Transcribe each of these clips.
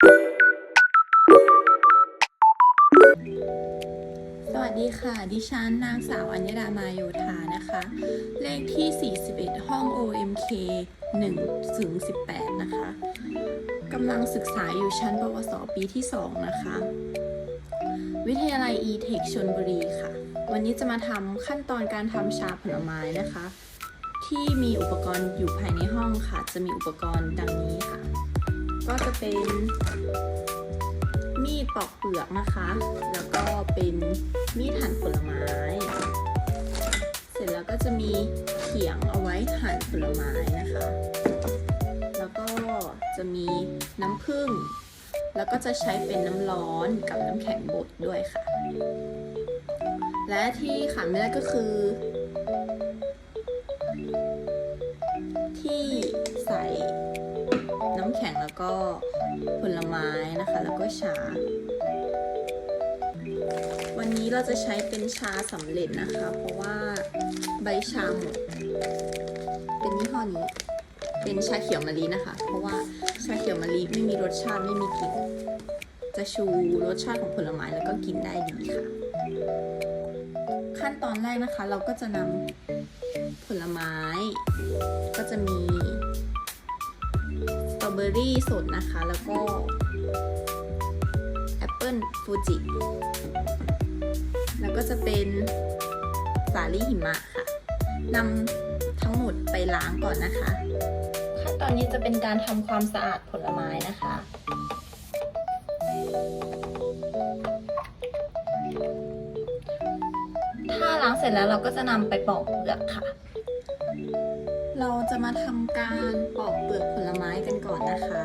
สวัสดีค่ะ ดิฉันนางสาวอัญญดามาโยธานะคะ เลขที่ 41 ห้อง OMK 1ถึง18 นะคะกำลังศึกษาอยู่ชั้นปวสปีที่ 2 นะคะ วิทยาลัย e-tech ชนบุรีค่ะ วันนี้จะมาทำขั้นตอนการทำชาผลไม้นะคะ ที่มีอุปกรณ์อยู่ภายในห้องค่ะ จะมีอุปกรณ์ดังนี้ค่ะ ก็จะเป็นมีดปอกเปลือกนะคะ แล้วก็เป็นมีดหั่นผลไม้ เสร็จแล้วก็จะมีเขียงเอาไว้หั่นผลไม้นะคะ แล้วก็จะมีน้ำผึ้ง แล้วก็จะใช้เป็นน้ำร้อนกับน้ำแข็งบดด้วยค่ะ และที่ขาดไม่ได้ก็คือ แล้วก็ผลไม้นะคะ แล้วก็ชา วันนี้เราจะใช้เป็นชาสำเร็จนะคะ เพราะว่าใบชาหมด เป็นยี่ห้อนี้ เป็นชาเขียวมะลินะคะ เพราะว่าชาเขียวมะลิไม่มีรสชาติไม่มีกลิ่น จะชูรสชาติของผลไม้แล้วก็กินได้ดีค่ะ ขั้นตอนแรกนะคะ เราก็จะนำผลไม้ ก็จะมี เบอรี่สดนะคะ แล้วก็แอปเปิลฟูจิ แล้วก็จะเป็นสาลี่หิมะค่ะนำทั้งหมดไปล้างก่อนนะคะขั้นตอนนี้จะเป็นการทำความสะอาดผลไม้นะคะถ้าล้างเสร็จแล้วเราก็จะนำไปปอกเปลือกค่ะ เราจะมาทำการปอกเปลือกผลไม้กันก่อนนะคะ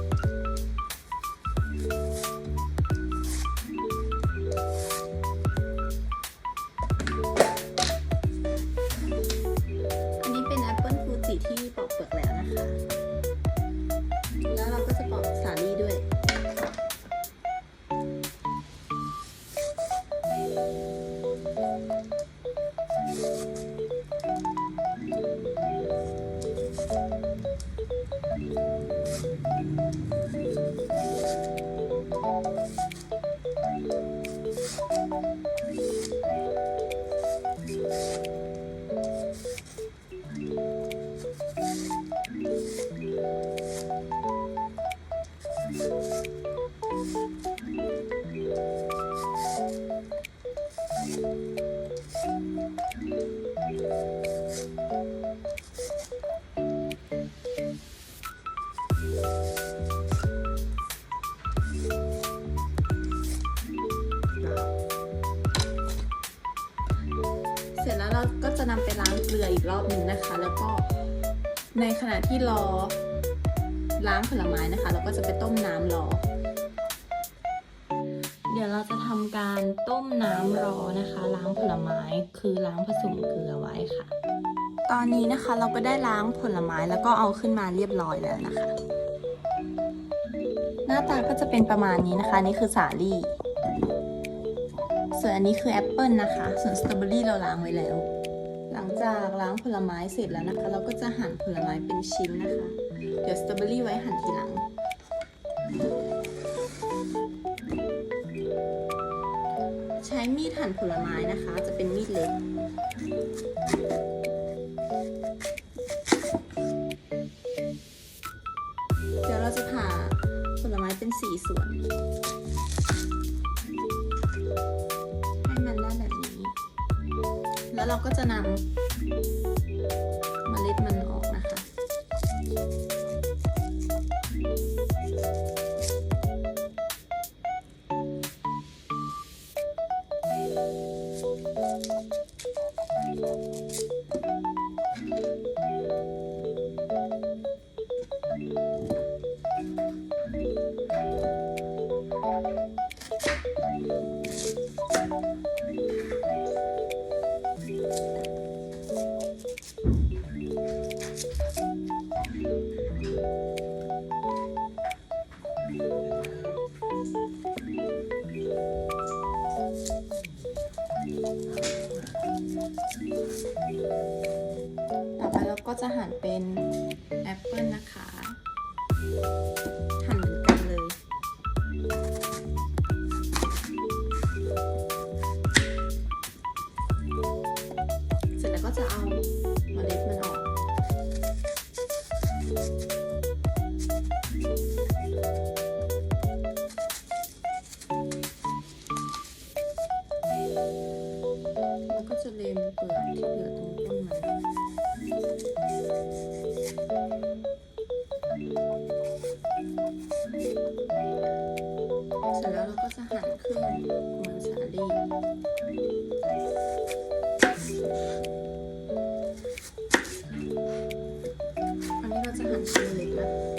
เสร็จแล้วเราก็จะนำไปล้างเกลืออีกรอบหนึ่งนะคะ แล้วก็ในขณะที่รอล้างผลไม้นะคะ เราก็จะไปต้มน้ำรอ ดี๋ยวเราจะทำการต้มน้ำรอนะคะ ล้างผลไม้คือล้างผสมเกลือไว้ค่ะ ตอนนี้นะคะเราก็ได้ล้างผลไม้แล้วก็เอาขึ้นมาเรียบร้อยแล้วนะคะ หน้าตาก็จะเป็นประมาณนี้นะคะนี่คือสาลี่ ส่วนอันนี้คือแอปเปิลนะคะ ส่วนสตรอเบอรี่เราล้างไว้แล้ว หลังจากล้างผลไม้เสร็จแล้วนะคะ เราก็จะหั่นผลไม้เป็นชิ้นนะคะ เดี๋ยวสตรอเบอรี่ไว้หั่นทีหลัง ช้มีดหั่นผลไม้นะคะ จะเป็นมีดเล็ก เดี๋ยวเราจะผ่าผลไม้เป็นสี่ส่วน ให้มันได้แบบนี้ แล้วเราก็จะนำเมล็ดมันออกนะคะ ลี่อันนี้เราจะ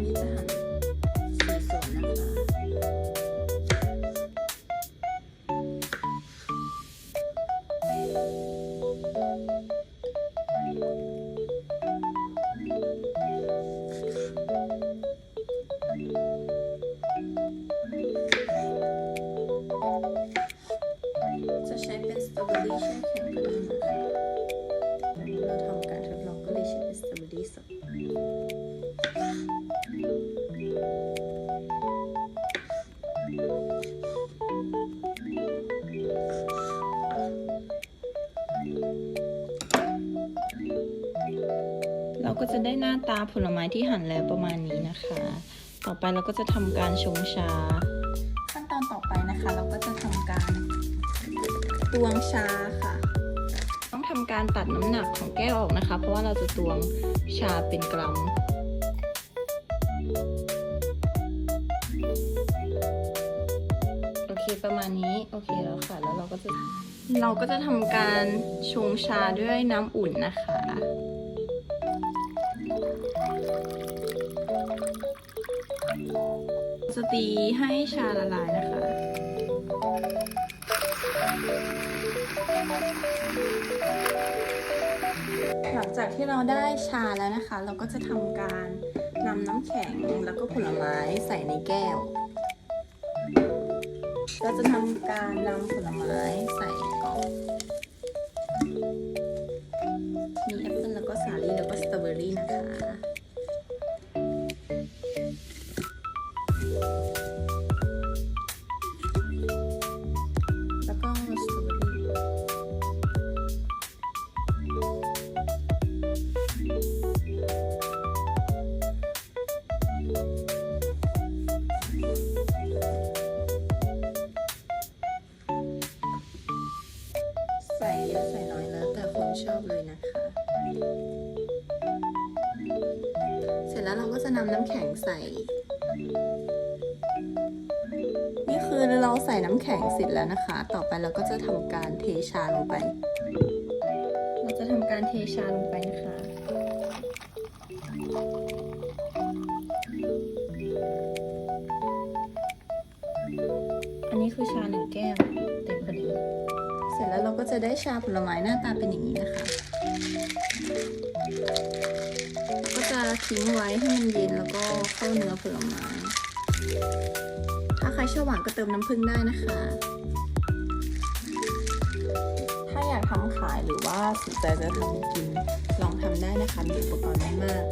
อันนี้จะหั่นสี่ส่วนนะคะจะใช้เป็นสตรอเบอรี่แช่ได้น ก็จะได้หน้าตาผลไม้ที่หั่นแล้วประมาณนี้นะคะ ต่อไปเราก็จะทำการชงชา ขั้นตอนต่อไปนะคะ เราก็จะทำการตวงชาค่ะ ต้องทำการตัดน้ำหนักของแก้วออกนะคะ เพราะว่าเราจะตวงชาเป็นกรัมโอเคประมาณนี้โอเคแล้วค่ะ แล้วเราก็จะเราก็จะทำการชงชาด้วยน้ำอุ่นนะคะ จะตีให้ชาละลายนะคะ หลังจากที่เราได้ชาแล้วนะคะ เราก็จะทำการนำน้ำแข็งแล้วก็ผลไม้ใส่ในแก้ว เราจะทำการนำผลไม้ใส่ก่อน ใส่เยอะใส่น้อยแล้วแต่คนชอบเลยนะคะ เสร็จแล้วเราก็จะนำน้ำแข็งใส่ นี่คือเราใส่น้ำแข็งเสร็จแล้วนะคะ ต่อไปเราก็จะทำการเทชาลงไป เราจะทำการเทชาลงไปนะคะอันนี้คือชาหนึ่งแก้ว ก็จะได้ชาผลไม้หน้าตาเป็นอย่างนี้นะคะ ก็จะทิ้งไว้ให้มันเย็นแล้วก็เข้าเนื้อผลไม้ ถ้าใครชอบหวานก็เติมน้ำผึ้งได้นะคะ ถ้าอยากทำขายหรือว่าสนใจจะทำกินลองทำได้นะคะ มีอุปกรณ์ไม่มาก